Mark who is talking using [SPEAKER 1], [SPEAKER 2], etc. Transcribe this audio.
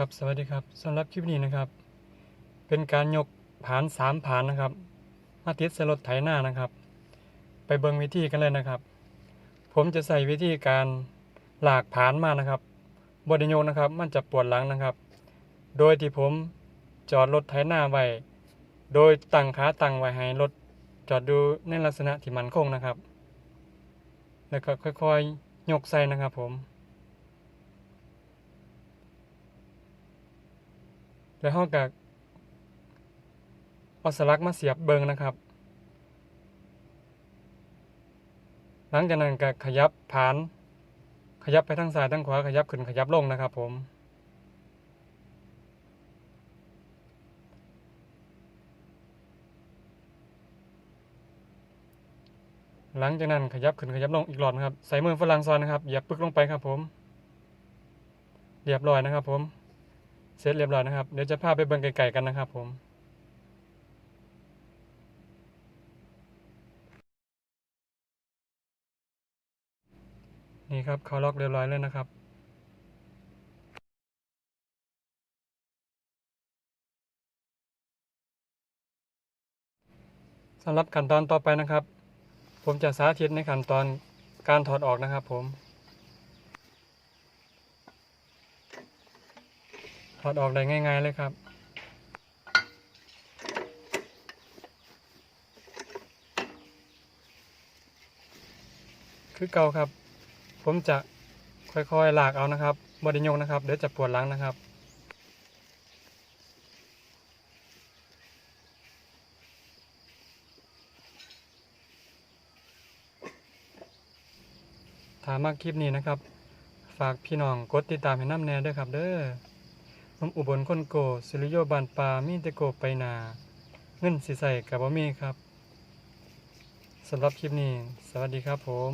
[SPEAKER 1] ครับสวัสดีครับสำหรับคลิปนี้นะครับ เป็นการยกผานสามผานนะครับ มาติดใส่รถไถหน้านะครับ ไปเบิ่งวิธีกันเลยนะครับ ผมจะใส่วิธีการหลากผานมานะครับบดโยกนะครับ มันจะปวดหลังนะครับ โดยที่ผมจอดรถไถหน้าไว้โดยตั้งขาตั้งไว้ให้รถจอดดูในลักษณะที่มันคงนะครับ แล้วก็ค่อยๆ ยกใส่นะครับผม แล้วเราก็เอาสลักมาเสียบเบิงนะครับ หลังจากนั้นก็ขยับผาน ขยับไปทางซ้ายทางขวาขยับขึ้นขยับลงนะครับผมหลังจากนั้นขยับขึ้นขยับลงอีกรอบนะครับ ใส่มือฝรั่งซอยนะครับเหยียบปึ๊กลงไปครับผมเรียบร้อยนะครับผม เสร็จเรียบร้อยนะครับ เดี๋ยวจะพาไปเบิ่งไก่ๆกันนะครับผมนี่ครับเขาล็อกเรียบร้อยเลยนะครับ สำหรับขั้นตอนต่อไปนะครับ ผมจะสาธิตในขั้นตอนการถอดออกนะครับผม ถอดออกได้ง่าย ๆ เลยครับ คือเก่าครับ ผมจะค่อยๆ หลากเอานะครับบดิยกนะครับ เดี๋ยวจะปวดหลังนะครับถามมากคลิปนี้นะครับ ฝากพี่น้องกดติดตามให้น้ำแน่ด้วยครับ เด้อ ผมอุบลคนโกสิริโยบานปลามีแต่โกไปนา เงินสิใส่กับบ่มีครับสำหรับคลิปนี้ สวัสดีครับผม